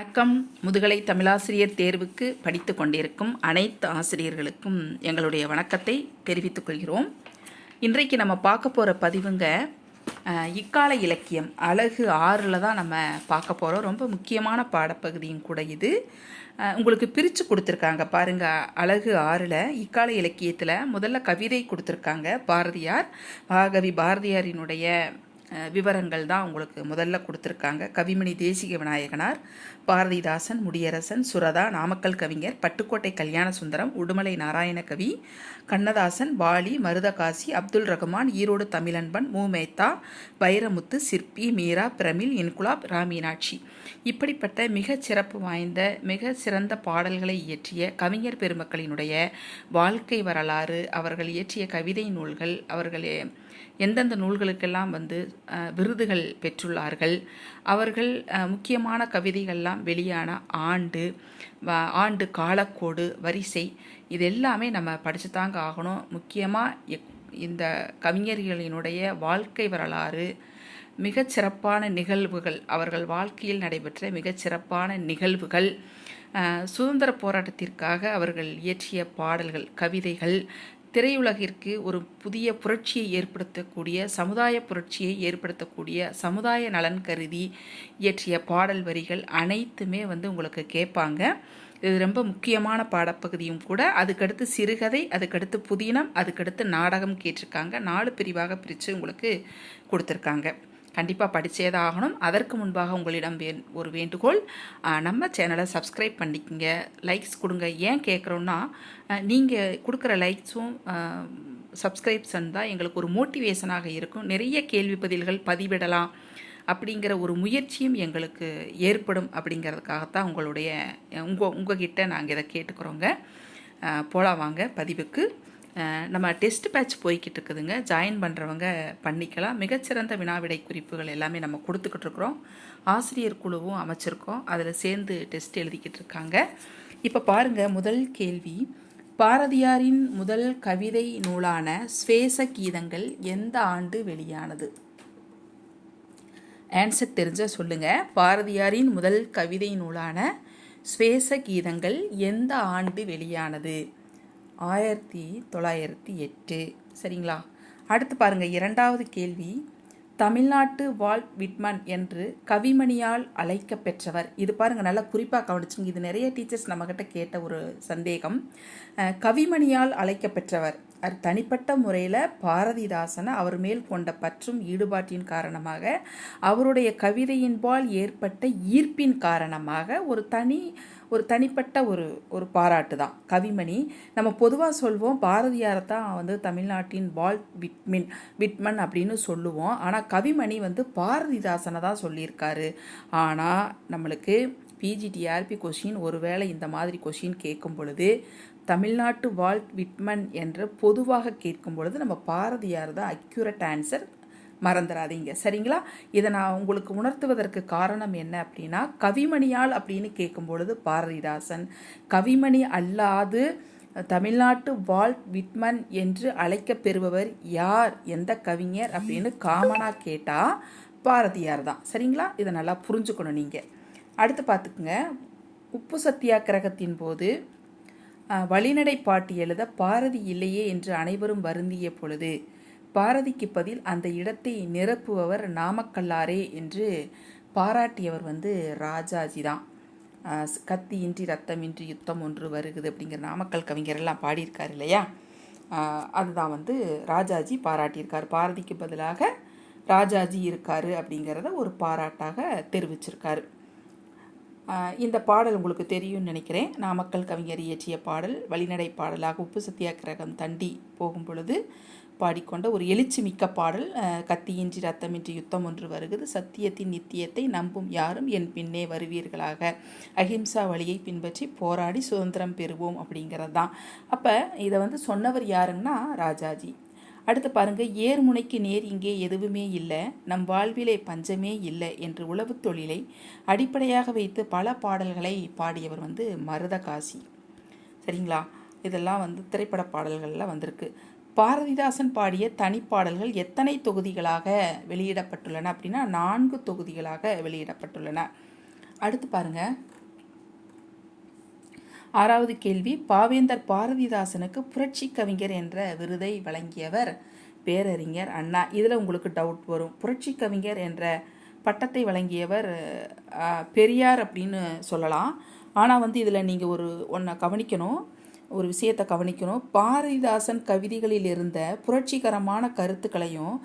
வணக்கம். முதுகலை தமிழாசிரியர் தேர்வுக்கு படித்து கொண்டிருக்கும் அனைத்து ஆசிரியர்களுக்கும் எங்களுடைய வணக்கத்தை தெரிவித்துக் கொள்கிறோம். இன்றைக்கு நம்ம பார்க்க போகிற பதிவுங்க இக்கால இலக்கியம். அழகு ஆறில் தான் நம்ம பார்க்க போகிறோம் ரொம்ப முக்கியமான பாடப்பகுதியும் கூட இது. உங்களுக்கு பிரித்து கொடுத்துருக்காங்க பாருங்கள் அழகு ஆறில் இக்கால இலக்கியத்தில் முதல்ல கவிதை கொடுத்துருக்காங்க பாரதியார். மகாகவி பாரதியாரினுடைய விவரங்கள் தான் உங்களுக்கு முதல்ல கொடுத்துருக்காங்க. கவிமணி தேசிக விநாயகனார் பாரதிதாசன் முடியரசன் சுரதா நாமக்கல் கவிஞர் பட்டுக்கோட்டை கல்யாண சுந்தரம் உடுமலை நாராயணகவி கண்ணதாசன் வாலி மருதகாசி அப்துல் ரகுமான் ஈரோடு தமிழன்பன் மு மேத்தா வைரமுத்து சிற்பி மீரா பிரமிழ் இன்குலாப் ராமீனாட்சி. இப்படிப்பட்ட மிகச் சிறப்பு வாய்ந்த மிக சிறந்த பாடல்களை இயற்றிய கவிஞர் பெருமக்களினுடைய வாழ்க்கை வரலாறு அவர்கள் இயற்றிய கவிதை நூல்கள் அவர்களே எந்தெந்த நூல்களுக்கெல்லாம் வந்து விருதுகள் பெற்றுள்ளார்கள். அவர்கள் முக்கியமான கவிதைகள்லாம் வெளியான ஆண்டு ஆண்டு காலக்கோடு வரிசை இது எல்லாமே நம்ம படித்து தாங்க ஆகணும் முக்கியமாக இந்த கவிஞர்களினுடைய வாழ்க்கை வரலாறு மிகச்சிறப்பான நிகழ்வுகள் அவர்கள் வாழ்க்கையில் நடைபெற்ற மிகச்சிறப்பான நிகழ்வுகள் சுதந்திர போராட்டத்திற்காக அவர்கள் இயற்றிய பாடல்கள் கவிதைகள் திரையுலகிற்கு ஒரு புதிய புரட்சியை ஏற்படுத்தக்கூடிய சமுதாய புரட்சியை ஏற்படுத்தக்கூடிய சமுதாய நலன் கருதி இயற்றிய பாடல் வரிகள் அனைத்துமே வந்து உங்களுக்கு கேட்பாங்க. இது ரொம்ப முக்கியமான பாடப்பகுதியும் கூட. அதுக்கடுத்து சிறுகதை அதுக்கடுத்து புதினம் அதுக்கடுத்து நாடகம் கேட்டிருக்காங்க. நாலு பிரிவாக பிரித்து உங்களுக்கு கொடுத்துருக்காங்க. கண்டிப்பாக படித்தே தான் ஆகணும் அதற்கு முன்பாக உங்களிடம் வே ஒரு வேண்டுகோள். நம்ம சேனலை சப்ஸ்கிரைப் பண்ணிக்கங்க. லைக்ஸ் கொடுங்க. ஏன் கேட்குறோன்னா நீங்கள் கொடுக்குற லைக்ஸும் சப்ஸ்கிரைப்ஷன் தான் எங்களுக்கு ஒரு மோட்டிவேஷனாக இருக்கும். நிறைய கேள்வி பதில்கள் பதிவிடலாம் அப்படிங்கிற ஒரு முயற்சியும் எங்களுக்கு ஏற்படும் அப்படிங்கிறதுக்காகத்தான் உங்களுடைய உங்கள் உங்ககிட்ட நாங்கள் இதை கேட்டுக்கிறோங்க. போகலாம் வாங்க பதிவுக்கு. நம்ம டெஸ்ட் பேட்ச் போய்கிட்டு இருக்குதுங்க ஜாயின் பண்ணுறவங்க பண்ணிக்கலாம். மிகச்சிறந்த வினாவிடை குறிப்புகள் எல்லாமே நம்ம கொடுத்துக்கிட்டு இருக்கிறோம் ஆசிரியர் குழுவும் அமைச்சிருக்கோம். அதில் சேர்ந்து டெஸ்ட் எழுதிக்கிட்டு இருக்காங்க இப்போ பாருங்கள் முதல் கேள்வி. பாரதியாரின் முதல் கவிதை நூலான ஸ்வேச கீதங்கள் எந்த ஆண்டு வெளியானது? ஆன்சர் தெரிஞ்ச சொல்லுங்கள் பாரதியாரின் முதல் கவிதை நூலான ஸ்வேச கீதங்கள் எந்த ஆண்டு வெளியானது? ஆயிரத்தி தொள்ளாயிரத்தி எட்டு. சரிங்களா? அடுத்து பாருங்க இரண்டாவது கேள்வி. தமிழ்நாட்டு வால் விட்மன் என்று கவிமணியால் அழைக்க பெற்றவர் இது பாருங்கள் நல்லா குறிப்பாக கவனிச்சுங்க. இது நிறைய டீச்சர்ஸ் நம்மக்கிட்ட கேட்ட ஒரு சந்தேகம். கவிமணியால் அழைக்க பெற்றவர் அது தனிப்பட்ட முறையில் பாரதிதாசனை அவர் மேல் கொண்ட பற்றும் ஈடுபாட்டின் காரணமாக அவருடைய கவிதையின்பால் ஏற்பட்ட ஈர்ப்பின் காரணமாக ஒரு தனி ஒரு தனிப்பட்ட ஒரு ஒரு பாராட்டு தான் கவிமணி நம்ம பொதுவாக சொல்வோம் பாரதியாரை தான் வந்து தமிழ்நாட்டின் பால் விட்மின் விட்மன் அப்படின்னு சொல்லுவோம். ஆனால் கவிமணி வந்து பாரதிதாசனை தான் சொல்லியிருக்காரு. ஆனால் நம்மளுக்கு பிஜிடிஆர்பி கொஷின் ஒருவேளை இந்த மாதிரி கொஷின் கேட்கும் பொழுது தமிழ்நாட்டு வால்ட் விட்மன் என்று பொதுவாக கேட்கும் பொழுது நம்ம பாரதியார் தான் அக்யூரட் ஆன்சர் மறந்துடாதீங்க சரிங்களா? இதை நான் உங்களுக்கு உணர்த்துவதற்கு காரணம் என்ன அப்படின்னா கவிமணியால் அப்படின்னு கேட்கும் பொழுது பாரதிதாசன் கவிமணி அல்லாது தமிழ்நாட்டு வால்ட் விட்மன் என்று அழைக்கப்பெறுபவர் யார்? எந்த கவிஞர்? அப்படின்னு காமனாக கேட்டால் பாரதியார் தான். சரிங்களா? இதை நல்லா புரிஞ்சுக்கணும் நீங்கள் அடுத்து பார்த்துக்குங்க. உப்பு சத்தியாகிரகத்தின் போது வழிநடை பாட்டு எழுத பாரதி இல்லையே என்று அனைவரும் வருந்திய பொழுது பாரதிக்கு பதில் அந்த இடத்தை நிரப்புபவர் நாமக்கல்லாரே என்று பாராட்டியவர் வந்து ராஜாஜி தான் கத்தியின்றி ரத்தமின்றி யுத்தம் ஒன்று வருகுது அப்படிங்கிற நாமக்கல் கவிஞரெல்லாம் பாடியிருக்கார் இல்லையா? அதுதான் வந்து ராஜாஜி பாராட்டியிருக்கார். பாரதிக்கு பதிலாக ராஜாஜி இருக்கார் அப்படிங்கிறத ஒரு பாராட்டாக தெரிவிச்சிருக்காரு. இந்த பாடல் உங்களுக்கு தெரியும்னு நினைக்கிறேன். நாமக்கல் கவிஞர் இயற்றிய பாடல் வழிநடை பாடலாக உப்பு சத்தியாகிரகம் தண்டி போகும் பொழுது பாடிக்கொண்ட ஒரு எழுச்சி மிக்க பாடல் கத்தியின்றி ரத்தமின்றி யுத்தம் ஒன்று வருகிறது. சத்தியத்தின் நித்தியத்தை நம்பும் யாரும் என் பின்னே வருவீர்களாக. அஹிம்சா வழியை பின்பற்றி போராடி சுதந்திரம் பெறுவோம் அப்படிங்கிறது தான். அப்போ இதை வந்து சொன்னவர் யாருன்னா ராஜாஜி. அடுத்து பாருங்க ஏர்முனைக்கு நேர் இங்கே எதுவுமே இல்லை நம் வாழ்விலே பஞ்சமே இல்லை என்று உழவுத் தொழிலை அடிப்படையாக வைத்து பல பாடல்களை பாடியவர் வந்து மருதகாசி. சரிங்களா? இதெல்லாம் வந்து திரைப்பட பாடல்களில் வந்திருக்கு. பாரதிதாசன் பாடிய தனிப்பாடல்கள் எத்தனை தொகுதிகளாக வெளியிடப்பட்டுள்ளன அப்படின்னா நான்கு தொகுதிகளாக வெளியிடப்பட்டுள்ளன. அடுத்து பாருங்க. ஆறாவது கேள்வி பாவேந்தர் பாரதிதாசனுக்கு புரட்சி கவிஞர் என்ற விருதை வழங்கியவர் பேரறிஞர் அண்ணா. இதில் உங்களுக்கு டவுட் வரும். புரட்சி கவிஞர் என்ற பட்டத்தை வழங்கியவர் பெரியார் அப்படின்னு சொல்லலாம். ஆனால் வந்து இதில் நீங்கள் ஒரு ஒன்றை கவனிக்கணும். ஒரு விஷயத்தை கவனிக்கணும். பாரதிதாசன் கவிதைகளில் இருந்த புரட்சிகரமான கருத்துக்களையும்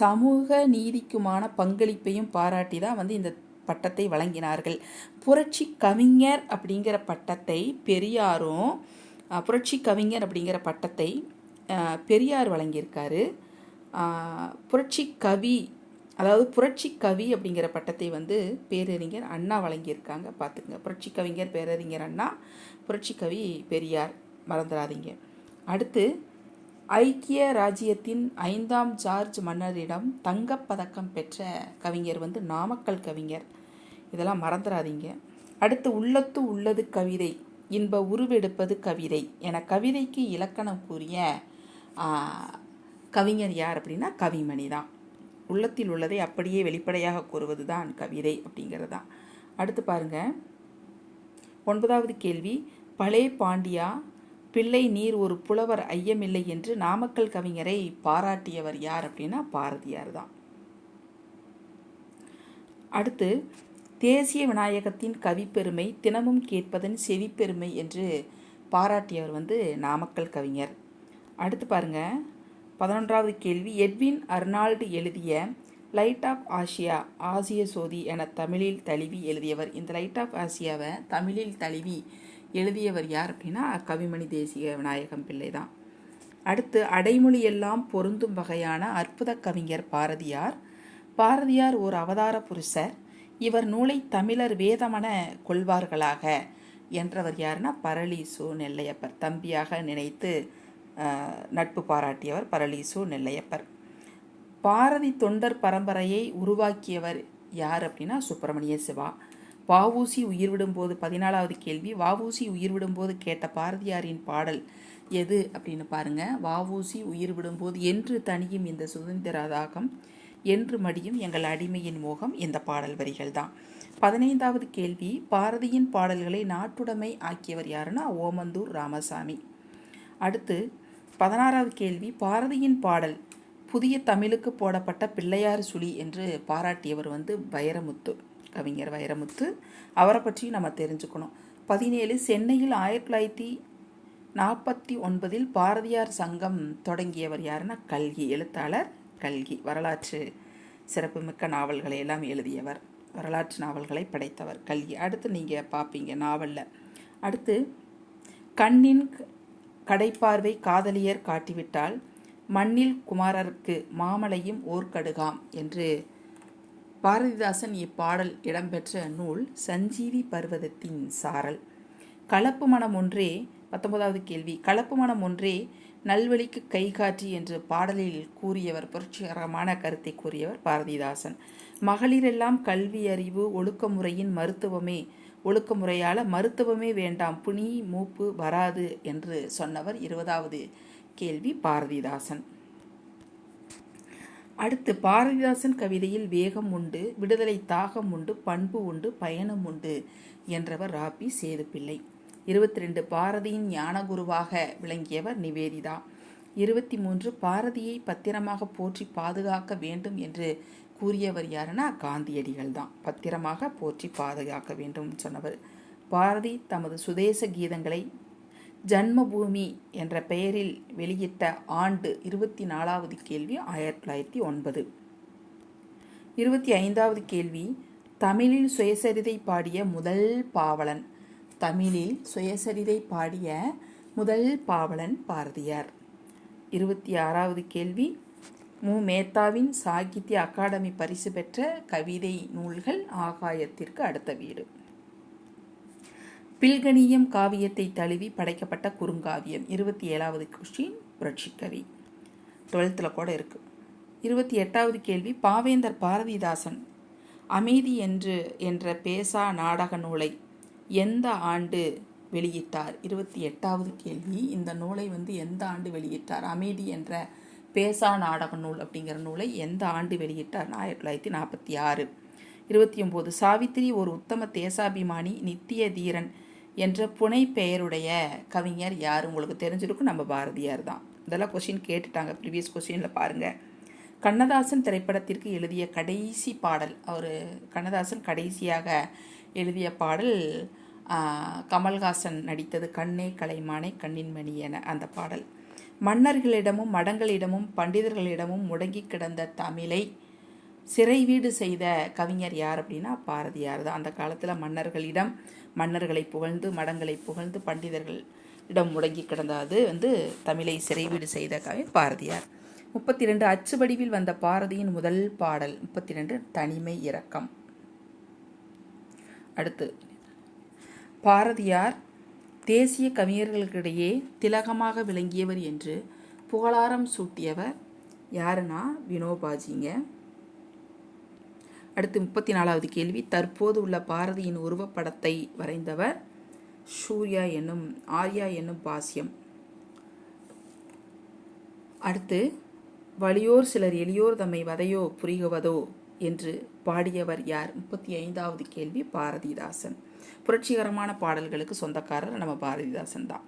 சமூக நீதிக்குமான பங்களிப்பையும் பாராட்டி தான் வந்து இந்த பட்டத்தை வழங்கினார்கள். புரட்சி கவிஞர் அப்படிங்கிற பட்டத்தை பெரியாரும் புரட்சி கவிஞர் அப்படிங்கிற பட்டத்தை பெரியார் வழங்கியிருக்காரு. புரட்சி கவி அதாவது புரட்சி கவி அப்படிங்கிற பட்டத்தை வந்து பேரறிஞர் அண்ணா வழங்கியிருக்காங்க. பார்த்துங்க புரட்சி கவிஞர் பேரறிஞர் அண்ணா புரட்சி கவி பெரியார். மறந்துடாதீங்க. அடுத்து ஐக்கிய ராஜ்யத்தின் ஐந்தாம் ஜார்ஜ் மன்னரிடம் தங்கப்பதக்கம் பெற்ற கவிஞர் வந்து நாமக்கல் கவிஞர். இதெல்லாம் மறந்துடாதீங்க. அடுத்து உள்ளத்து உள்ளது கவிதை இன்ப உருவெடுப்பது கவிதை என கவிதைக்கு இலக்கணம் கூறிய கவிஞர் யார் அப்படின்னா கவிமணி தான். உள்ளத்தில் உள்ளதை அப்படியே வெளிப்படையாக கூறுவது தான் கவிதை அப்படிங்கிறது. தான் அடுத்து பாருங்க. ஒன்பதாவது கேள்வி பழைய பாண்டியா பிள்ளை நீர் ஒரு புலவர் ஐயமில்லை என்று நாமக்கல் கவிஞரை பாராட்டியவர் யார் அப்படின்னா பாரதியார் தான். அடுத்து தேசிய விநாயகத்தின் கவிப்பெருமை தினமும் கேட்பதன் செவிப்பெருமை என்று பாராட்டியவர் வந்து நாமக்கல் கவிஞர். அடுத்து பாருங்க பதினொன்றாவது கேள்வி எட்வின் அர்னால்டு எழுதிய லைட் ஆஃப் ஆசியா ஆசிய சோதி என தமிழில் தழுவி எழுதியவர். இந்த லைட் ஆஃப் ஆசியாவை தமிழில் தழுவி எழுதியவர் யார் அப்படின்னா கவிமணி தேசிய விநாயகம் பிள்ளை தான் அடுத்து அடைமொழி எல்லாம் பொருந்தும் வகையான அற்புத கவிஞர் பாரதியார். பாரதியார் ஒரு அவதார புருஷர். இவர் நூலை தமிழர் வேதமென கொள்வார்களாக என்றவர் யாருன்னா பரளீசு நெல்லையப்பர். தம்பியாக நினைத்து நட்பு பாராட்டியவர் பரளீசு நெல்லையப்பர். பாரதி தொண்டர் பரம்பரையை உருவாக்கியவர் யார் அப்படின்னா சுப்பிரமணிய சிவா. வஉசி உயிர் விடும்போது பதினாலாவது கேள்வி வஉசி உயிர் விடும்போது கேட்ட பாரதியாரின் பாடல் எது அப்படின்னு பாருங்க. வஉசி உயிர் விடும்போது என்று தனியும் இந்த சுதந்திர தாகம் என்று மடியும் எங்கள் அடிமையின் மோகம் இந்த பாடல் வரிகள் தான் பதினைந்தாவது கேள்வி பாரதியின் பாடல்களை நாட்டுடைமை ஆக்கியவர் யாருன்னா ஓமந்தூர் ராமசாமி. அடுத்து பதினாறாவது கேள்வி பாரதியின் பாடல் புதிய தமிழுக்கு போடப்பட்ட பிள்ளையார் சுழி என்று பாராட்டியவர் வந்து வைரமுத்து. கவிஞர் வைரமுத்து. அவரை பற்றியும் நம்ம தெரிஞ்சுக்கணும். பதினேழு சென்னையில் ஆயிரத்தி தொள்ளாயிரத்தி நாற்பத்தி ஒன்பதில் பாரதியார் சங்கம் தொடங்கியவர் யாருன்னா கல்கி எழுத்தாளர் கல்கி. வரலாற்று சிறப்புமிக்க நாவல்களை எல்லாம் எழுதியவர். வரலாற்று நாவல்களை படைத்தவர் கல்கி. அடுத்து நீங்கள் பார்ப்பீங்க நாவலில். அடுத்து கண்ணின் கடைப்பார்வை காதலியர் காட்டிவிட்டால் மண்ணில் குமாரருக்கு மாமலையும் ஓர்கடுகாம் என்று பாரதிதாசன் இப்பாடல் இடம்பெற்ற நூல் சஞ்சீவி பர்வதத்தின் சாரல். கலப்பு மனம் ஒன்றே பத்தொன்பதாவது கேள்வி. கலப்பு மனம் ஒன்றே நல்வழிக்கு கைகாட்டி என்று பாடலில் கூறியவர் புரட்சிகரமான கருத்தை கூறியவர் பாரதிதாசன். மகளிரெல்லாம் கல்வி அறிவு ஒழுக்கமுறையின் மருத்துவமே. ஒழுக்கமுறையால் மருத்துவமே வேண்டாம் புனி மூப்பு வராது என்று சொன்னவர் இருபதாவது கேள்வி பாரதிதாசன். அடுத்து பாரதிதாசன் கவிதையில் வேகம் உண்டு விடுதலை தாகம் உண்டு பண்பு உண்டு பயணம் உண்டு என்றவர் ராபி சேதுப்பிள்ளை. இருபத்தி ரெண்டு பாரதியின் ஞானகுருவாக விளங்கியவர் நிவேதிதா. இருபத்தி மூன்று பாரதியை பத்திரமாக போற்றி பாதுகாக்க வேண்டும் என்று கூறியவர் யாருன்னா காந்தியடிகள் தான் பத்திரமாக போற்றி பாதுகாக்க வேண்டும் சொன்னவர். பாரதி தமது சுதேச கீதங்களை ஜன்மபூமி என்ற பெயரில் வெளியிட்ட ஆண்டு இருபத்தி நாலாவது கேள்வி ஆயிரத்தி தொள்ளாயிரத்தி ஒன்பது. இருபத்தி ஐந்தாவது கேள்வி தமிழில் சுயசரிதை பாடிய முதல் பாவலன். தமிழில் சுயசரிதை பாடிய முதல் பாவலன் பாரதியார். இருபத்தி ஆறாவது கேள்வி மு. மேத்தாவின் சாகித்ய அகாடமி பரிசு பெற்ற கவிதை நூல்கள் ஆகாயத்திற்கு அடுத்த வீடு. பில்கணியம் காவியத்தை தழுவி படைக்கப்பட்ட குறுங்காவியம். இருபத்தி ஏழாவது கொஸ்டின் புரட்சிக்கவி. டுவெல்த்தில் கூட இருக்குது இருபத்தி எட்டாவது கேள்வி பாவேந்தர் பாரதிதாசன் அமைதி என்று என்ற பேசா நாடக நூலை எந்த ஆண்டு வெளியிட்டார்? இருபத்தி எட்டாவது கேள்வி இந்த நூலை வந்து எந்த ஆண்டு வெளியிட்டார்? அமைதி என்ற பேசா நாடக நூல் அப்படிங்கிற நூலை எந்த ஆண்டு வெளியிட்டார்? ஆயிரத்தி தொள்ளாயிரத்தி நாற்பத்தி ஆறு. இருபத்தி ஒம்பது சாவித்திரி ஒரு உத்தம தேசாபிமானி நித்திய தீரன் என்ற புனை பெயருடைய கவிஞர் யார்? உங்களுக்கு தெரிஞ்சிருக்கும் நம்ம பாரதியார் தான். இதெல்லாம் கொஷின் கேட்டுட்டாங்க ப்ரீவியஸ் கொஸ்டினில் பாருங்கள் கண்ணதாசன் திரைப்படத்திற்கு எழுதிய கடைசி பாடல் அவர் கண்ணதாசன் கடைசியாக எழுதிய பாடல் கமல்ஹாசன் நடித்தது கண்ணே கலைமானே கண்ணின் மணி என அந்த பாடல். மன்னர்களிடமும் மடங்களிடமும் பண்டிதர்களிடமும் முடங்கி கிடந்த தமிழை சிறை வீடு செய்த கவிஞர் யார் அப்படின்னா பாரதியார் தான். அந்த காலத்தில் மன்னர்களிடம் மன்னர்களை புகழ்ந்து மடங்களை புகழ்ந்து பண்டிதர்கள் இடம் முடங்கி கிடந்த அது வந்து தமிழை சிறை வீடு செய்த கவி பாரதியார். முப்பத்தி ரெண்டு அச்சு வடிவில் வந்த பாரதியின் முதல் பாடல் முப்பத்தி ரெண்டு தனிமை இரக்கம். அடுத்து பாரதியார் தேசிய கவிஞர்களுக்கிடையே திலகமாக விளங்கியவர் என்று புகழாரம் சூட்டியவர் யாருன்னா வினோபாஜிங்க. அடுத்து முப்பத்தி நாலாவது கேள்வி. தற்போது உள்ள பாரதியின் உருவப்படத்தை வரைந்தவர் சூர்யா என்னும் ஆர்யா என்னும் பாசியம் அடுத்து வலியோர் சிலர் எளியோர் தம்மை வதையோ புரிகுவதோ என்று பாடியவர் யார்? முப்பத்தி ஐந்தாவது கேள்வி பாரதிதாசன். புரட்சிகரமான பாடல்களுக்கு சொந்தக்காரர் நம்ம பாரதிதாசன் தான்.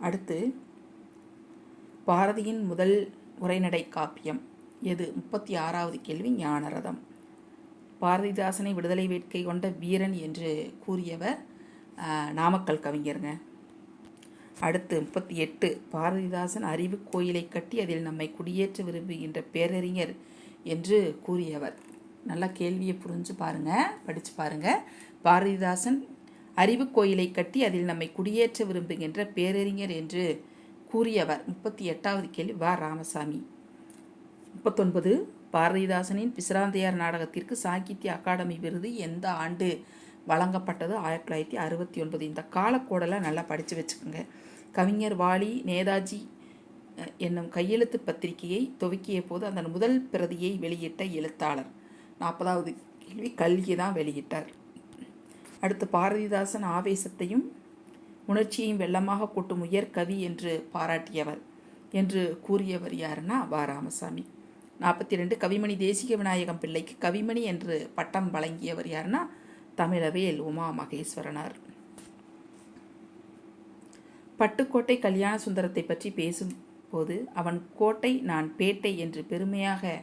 அடுத்து பாரதியின் முதல் உரைநடை காப்பியம் எது? முப்பத்தி ஆறாவது கேள்வி ஞானரதம். பாரதிதாசனை விடுதலை வேட்கை கொண்ட வீரன் என்று கூறியவர் நாமக்கல் கவிஞருங்க. அடுத்து முப்பத்தி எட்டு பாரதிதாசன் அறிவு கோயிலை கட்டி அதில் நம்மை குடியேற்ற விரும்புகின்ற பேரறிஞர் என்று கூறியவர். நல்லா கேள்வியை புரிஞ்சு பாருங்கள் படித்து பாருங்கள் பாரதிதாசன் அறிவு கோயிலை கட்டி அதில் நம்மை குடியேற்ற விரும்புகின்ற பேரறிஞர் என்று கூறியவர். முப்பத்தி எட்டாவது கேள்வி வா ராமசாமி. முப்பத்தொன்பது பாரதிதாசனின் பிசிராந்தையார் நாடகத்திற்கு சாகித்ய அகாடமி விருது எந்த ஆண்டு வழங்கப்பட்டது? ஆயிரத்தி தொள்ளாயிரத்தி அறுபத்தி ஒன்பது. இந்த காலக்கோடெல்லாம் நல்லா படித்து வச்சுக்கோங்க. கவிஞர் வாலி நேதாஜி என்னும் கையெழுத்து பத்திரிகையை துவக்கிய போது அதன் முதல் பிரதியை வெளியிட்ட எழுத்தாளர். நாற்பதாவது கேள்வி கல்கி தான் வெளியிட்டார். அடுத்து பாரதிதாசன் ஆவேசத்தையும் உணர்ச்சியையும் வெள்ளமாக கூட்டும் உயர் கவி என்று பாராட்டியவர். என்று கூறியவர் யாருன்னா வா. ராமசாமி. நாற்பத்தி ரெண்டு கவிமணி தேசிக விநாயகம் பிள்ளைக்கு கவிமணி என்று பட்டம் வழங்கியவர் யாருன்னா தமிழவேல் உமா மகேஸ்வரனார். பட்டுக்கோட்டை கல்யாண சுந்தரத்தை பற்றி பேசும்போது அவன் கோட்டை நான் பேட்டை என்று பெருமையாக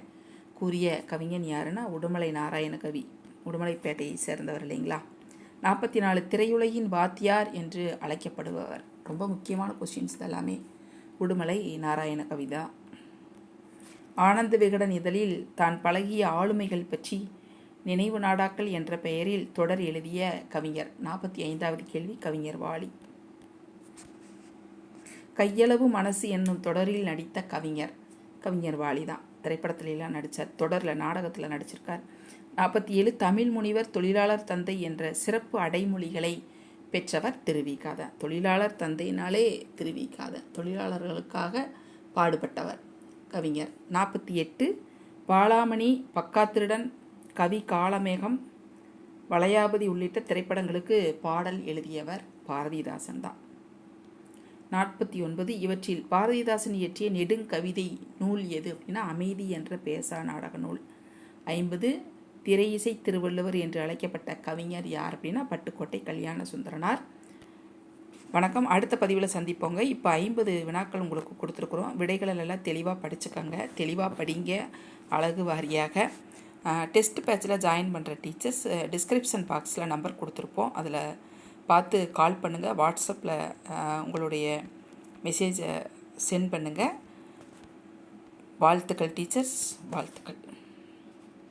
கூறிய கவிஞன் யாருன்னா உடுமலை நாராயண கவி. உடுமலைப்பேட்டையை சேர்ந்தவர் இல்லைங்களா? நாற்பத்தி நாலு திரையுலகின் வாத்தியார் என்று அழைக்கப்படுபவர். ரொம்ப முக்கியமான கொஸ்டின்ஸ் எல்லாமே உடுமலை நாராயண கவிதா. ஆனந்த விகடன் இதழில் தான் பழகிய ஆளுமைகள் பற்றி நினைவு நாடாக்கள் என்ற பெயரில் தொடர் எழுதிய கவிஞர். நாற்பத்தி ஐந்தாவது கேள்வி கவிஞர் வாலி. கையளவு மனசு என்னும் தொடரில் நடித்த கவிஞர். கவிஞர் வாலி தான். திரைப்படத்திலெல்லாம் நடித்தார் தொடரில் நாடகத்தில் நடிச்சிருக்கார். நாற்பத்தி ஏழு தமிழ் முனிவர் தொழிலாளர் தந்தை என்ற சிறப்பு அடைமொழிகளை பெற்றவர் திருவிக்காத தொழிலாளர் தந்தையினாலே திருவிக்காத தொழிலாளர்களுக்காக பாடுபட்டவர். கவிஞர். நாற்பத்தி எட்டு பாலாமணி பக்காத்திருடன் கவி காலமேகம் வளையாபதி உள்ளிட்ட திரைப்படங்களுக்கு பாடல் எழுதியவர் பாரதிதாசன் தான். நாற்பத்தி ஒன்பது இவற்றில் பாரதிதாசன் இயற்றிய நெடுங்கவிதை நூல் எது அப்படின்னா அமைதி என்ற பேசா நாடக நூல். ஐம்பது திரையிசை திருவள்ளுவர் என்று அழைக்கப்பட்ட கவிஞர் யார் அப்படின்னா பட்டுக்கோட்டை கல்யாண சுந்தரனார். வணக்கம். அடுத்த பதிவில் சந்திப்போங்க. இப்போ ஐம்பது வினாக்கள் உங்களுக்கு கொடுத்துருக்குறோம். விடைகளை எல்லாம் தெளிவாக படிச்சுக்கோங்க. தெளிவாக படிங்க. அழகு வாரியாக. டெஸ்ட் பேட்சில் ஜாயின் பண்ணுற டீச்சர்ஸ் டிஸ்கிரிப்ஷன் பாக்ஸில் நம்பர் கொடுத்துருப்போம். அதில் பார்த்து கால் பண்ணுங்கள் வாட்ஸ்அப்பில் உங்களுடைய மெசேஜை சென்ட் பண்ணுங்கள் வாழ்த்துக்கள் டீச்சர்ஸ் வாழ்த்துக்கள்.